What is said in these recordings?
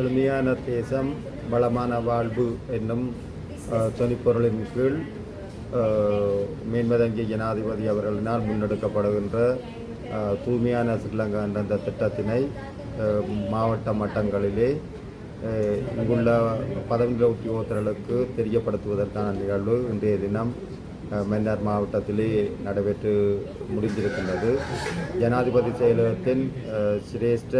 எளிமையான தேசம் வளமான வாழ்வு என்னும் துணிப்பொருளின் தொனிப்பொருளின் கீழ் அஹ், மேன்மதங்கிய ஜனாதிபதி அவர்களினால் முன்னெடுக்கப்படுகின்ற தூய்மையான ஸ்ரீலங்கா என்ற அந்த திட்டத்தினை மாவட்ட மட்டங்களிலே இங்குள்ள பதவிநிலை உத்தியோகத்தர்களுக்கு தெரியப்படுத்துவதற்கான நிகழ்வு இன்றைய தினம் அஹ், மன்னார் மாவட்டத்திலே நடைபெற்று முடிந்திருக்கின்றது. ஜனாதிபதி செயலகத்தின் சிரேஷ்ட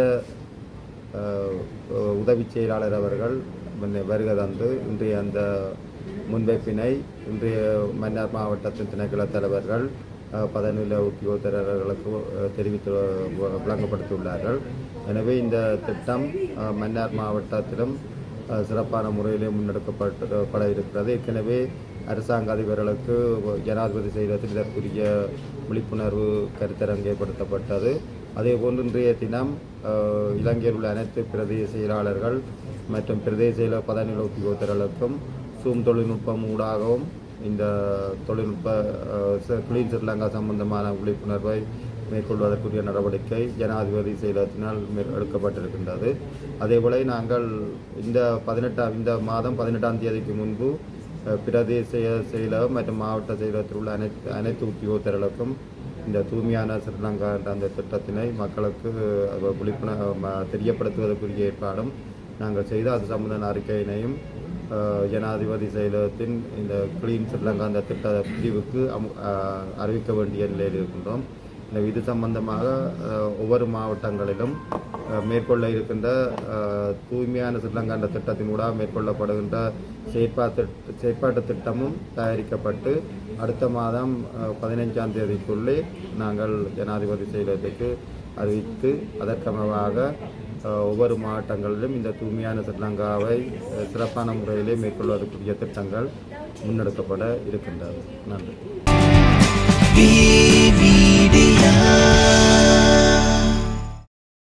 உதவி செயலாளர் அவர்கள் வருகை தந்து இன்றைய அந்த முன்வைப்பினை இன்றைய மன்னார் மாவட்டத்தின் திணைக்கள தலைவர்கள் பதநில உத்தியோகத்தரர்களுக்கு தெரிவித்து விளங்கப்படுத்தியுள்ளார்கள். வழங்கப்படுத்தியுள்ளார்கள் எனவே இந்த திட்டம் மன்னார் மாவட்டத்திலும் சிறப்பான முறையிலே முன்னெடுக்கப்பட்டு பட இருக்கிறது. ஏற்கனவே அரசாங்க அதிபர்களுக்கு ஜனாதிபதி செயலகத்தில் இதற்குரிய விழிப்புணர்வு கருத்தரங்கு ஏற்படுத்தப்பட்டது அதே போன்று இன்றைய தினம் இலங்கையில் உள்ள அனைத்து பிரதேச செயலாளர்கள் மற்றும் பிரதேச செயலர் பதநிலை உத்தியோகத்தர்களுக்கும் சூம் தொழில்நுட்பம் ஊடாகவும் இந்த தொழில்நுட்ப கிளீன் ஸ்ரீலங்கா சம்பந்தமான விழிப்புணர்வை மேற்கொள்வதற்குரிய நடவடிக்கை ஜனாதிபதி செயலகத்தினால் எடுக்கப்பட்டிருக்கின்றது. அதேபோல நாங்கள் இந்த பதினெட்டாம் இந்த மாதம் பதினெட்டாம் தேதிக்கு முன்பு பிரதேச செயலகம் மற்றும் மாவட்ட செயலகத்தில் உள்ள அனைத்து அனைத்து உத்தியோகத்தர்களுக்கும் இந்த தூய்மையான ஸ்ரீலங்கா என்ற அந்த திட்டத்தினை மக்களுக்கு விழிப்புணர்வு ம- தெரியப்படுத்துவதற்குரிய ஏற்பாடும் நாங்கள் செய்த. அது சம்பந்தமான அறிக்கையினையும் ஜனாதிபதி செயலகத்தின் இந்த கிளீன் ஸ்ரீலங்கா அந்த திட்ட பிரிவுக்கு அறிவிக்க வேண்டிய நிலையில் இருக்கின்றோம். இந்த இது சம்பந்தமாக ஒவ்வொரு மாவட்டங்களிலும் மேற்கொள்ள இருக்கின்ற தூய்மையான ஸ்ரீலங்கா என்ற திட்டத்தினூடாக மேற்கொள்ளப்படுகின்ற செயற்பாட்டு செயற்பாட்டு திட்டமும் தயாரிக்கப்பட்டு அடுத்த மாதம் பதினைஞ்சாம் தேதிக்குள்ளே நாங்கள் ஜனாதிபதி செயலகத்துக்கு அறிவித்து அதற்கமவாக ஒவ்வொரு மாவட்டங்களிலும் இந்த தூய்மையான ஸ்ரீலங்காவை சிறப்பான முறையிலே மேற்கொள்வதற்குரிய திட்டங்கள் முன்னெடுக்கப்பட இருக்கின்றது நன்றி.